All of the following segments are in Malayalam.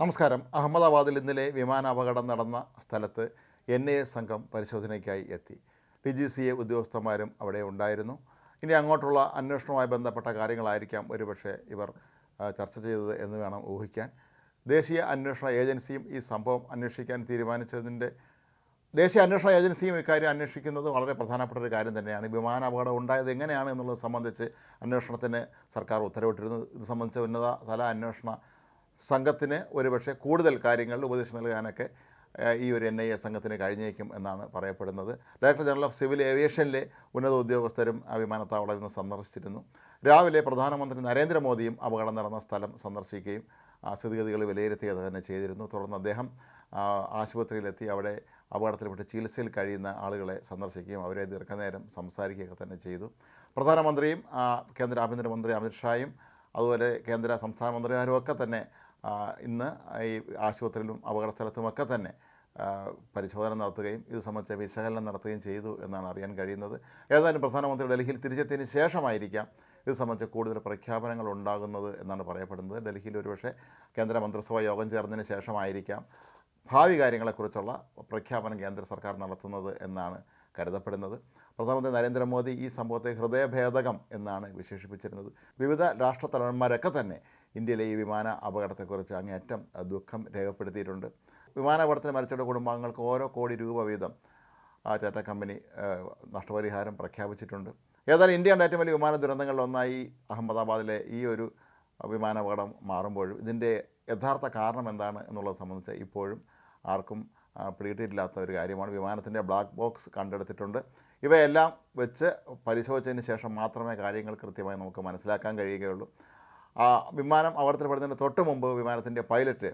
നമസ്കാരം. അഹമ്മദാബാദിൽ ഇന്നലെ വിമാനാപകടം നടന്ന സ്ഥലത്ത് എൻ ഐ എ സംഘം പരിശോധനയ്ക്കായി എത്തി. ഡി ജി സി എ ഉദ്യോഗസ്ഥന്മാരും അവിടെ ഉണ്ടായിരുന്നു. ഇനി അങ്ങോട്ടുള്ള അന്വേഷണവുമായി ബന്ധപ്പെട്ട കാര്യങ്ങളായിരിക്കാം ഒരുപക്ഷെ ഇവർ ചർച്ച ചെയ്തത് എന്ന് വേണം ഊഹിക്കാൻ. ദേശീയ അന്വേഷണ ഏജൻസിയും ഈ സംഭവം അന്വേഷിക്കാൻ തീരുമാനിച്ചതിന്റെ ദേശീയ അന്വേഷണ ഏജൻസിയും ഇക്കാര്യം അന്വേഷിക്കുന്നത് വളരെ പ്രധാനപ്പെട്ട ഒരു കാര്യം തന്നെയാണ്. ഈ വിമാനാപകടം ഉണ്ടായത് എങ്ങനെയാണ് എന്നുള്ളത് സംബന്ധിച്ച് അന്വേഷണത്തിന് സർക്കാർ ഉത്തരവിട്ടിരുന്നു ഇത് സംബന്ധിച്ച് ഉന്നത തല അന്വേഷണ സംഘത്തിന് ഒരുപക്ഷെ കൂടുതൽ കാര്യങ്ങളിൽ ഉപദേശം നൽകാനൊക്കെ ഈ ഒരു എൻ ഐ എ സംഘത്തിന് കഴിഞ്ഞേക്കും എന്നാണ് പറയപ്പെടുന്നത്. ഡയറക്ടർ ജനറൽ ഓഫ് സിവിൽ ഏവിയേഷനിലെ ഉന്നത ഉദ്യോഗസ്ഥരും ആ വിമാനത്താവളം ഇന്ന് സന്ദർശിച്ചിരുന്നു. രാവിലെ പ്രധാനമന്ത്രി നരേന്ദ്രമോദിയും അപകടം നടന്ന സ്ഥലം സന്ദർശിക്കുകയും സ്ഥിതിഗതികൾ വിലയിരുത്തുക തന്നെ ചെയ്തിരുന്നു. തുടർന്ന് അദ്ദേഹം ആശുപത്രിയിലെത്തി അവിടെ അപകടത്തിൽപ്പെട്ട് ചികിത്സയിൽ കഴിയുന്ന ആളുകളെ സന്ദർശിക്കുകയും അവരെ ദീർഘനേരം സംസാരിക്കുകയൊക്കെ തന്നെ ചെയ്തു. പ്രധാനമന്ത്രിയും കേന്ദ്ര ആഭ്യന്തരമന്ത്രി അമിത്ഷായും അതുപോലെ കേന്ദ്ര സംസ്ഥാന മന്ത്രിമാരും ഒക്കെ തന്നെ ഇന്ന് ഈ ആശുപത്രിയിലും അപകട സ്ഥലത്തുമൊക്കെ തന്നെ പരിശോധന നടത്തുകയും ഇത് സംബന്ധിച്ച വിശകലനം നടത്തുകയും ചെയ്തു എന്നാണ് അറിയാൻ കഴിയുന്നത്. ഏതായാലും പ്രധാനമന്ത്രി ഡൽഹിയിൽ തിരിച്ചെത്തിയതിന് ശേഷമായിരിക്കാം ഇത് സംബന്ധിച്ച് കൂടുതൽ പ്രഖ്യാപനങ്ങൾ ഉണ്ടാകുന്നത് എന്നാണ് പറയപ്പെടുന്നത്. ഡൽഹിയിൽ ഒരുപക്ഷെ കേന്ദ്ര മന്ത്രിസഭാ യോഗം ചേർന്നതിന് ശേഷമായിരിക്കാം ഭാവി കാര്യങ്ങളെക്കുറിച്ചുള്ള പ്രഖ്യാപനം കേന്ദ്ര സർക്കാർ നടത്തുന്നത് എന്നാണ് കരുതപ്പെടുന്നത്. പ്രധാനമന്ത്രി നരേന്ദ്രമോദി ഈ സംഭവത്തെ ഹൃദയഭേദകം എന്നാണ് വിശേഷിപ്പിച്ചിരുന്നത്. വിവിധ രാഷ്ട്രത്തലവന്മാരൊക്കെ തന്നെ ഇന്ത്യയിലെ ഈ വിമാന അപകടത്തെക്കുറിച്ച് അങ്ങേയറ്റം ദുഃഖം രേഖപ്പെടുത്തിയിട്ടുണ്ട്. വിമാനാപകടത്തിൽ മരിച്ചവരുടെ കുടുംബാംഗങ്ങൾക്ക് ഓരോ കോടി രൂപ വീതം ആ ടാറ്റ കമ്പനി നഷ്ടപരിഹാരം പ്രഖ്യാപിച്ചിട്ടുണ്ട്. ഏതായാലും ഇന്ത്യയുടെ ഏറ്റവും വലിയ വിമാന ദുരന്തങ്ങളിലൊന്നായി അഹമ്മദാബാദിലെ ഈ ഒരു വിമാനാപകടം മാറുമ്പോഴും ഇതിന്റെ യഥാർത്ഥ കാരണം എന്താണ് എന്നുള്ളത് സംബന്ധിച്ച് ഇപ്പോഴും ആർക്കും ആ, പിടിയിട്ടില്ലാത്ത ഒരു കാര്യമാണ്. വിമാനത്തിന്റെ ബ്ലാക്ക് ബോക്സ് കണ്ടെടുത്തിട്ടുണ്ട്. ഇവയെല്ലാം വെച്ച് പരിശോധിച്ചതിന് ശേഷം മാത്രമേ കാര്യങ്ങൾ കൃത്യമായി നമുക്ക് മനസ്സിലാക്കാൻ കഴിയുകയുള്ളൂ. ആ വിമാനം അപകടത്തിൽപ്പെടുന്നതിന് തൊട്ട് മുമ്പ് വിമാനത്തിന്റെ പൈലറ്റ്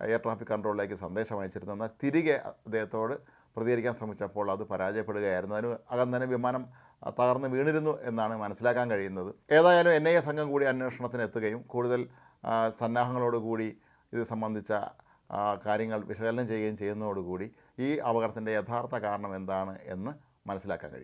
എയർ ട്രാഫിക് കൺട്രോളിലേക്ക് സന്ദേശം അയച്ചിരുന്നു. എന്നാൽ തിരികെ അദ്ദേഹത്തോട് പ്രതികരിക്കാൻ ശ്രമിച്ചപ്പോൾ അത് പരാജയപ്പെടുകയായിരുന്നു. അതിന് അകം തന്നെ വിമാനം തകർന്ന് വീണിരുന്നു എന്നാണ് മനസ്സിലാക്കാൻ കഴിയുന്നത്. ഏതായാലും എൻ ഐ എ സംഘം കൂടി അന്വേഷണത്തിന് എത്തുകയും കൂടുതൽ സന്നാഹങ്ങളോടുകൂടി ഇത് സംബന്ധിച്ച കാര്യങ്ങൾ വിശകലനം ചെയ്യുകയും ചെയ്യുന്നതോടുകൂടി ഈ അപകടത്തിന്റെ യഥാർത്ഥ കാരണം എന്താണ് എന്ന് മനസ്സിലാക്കാൻ കഴിയും.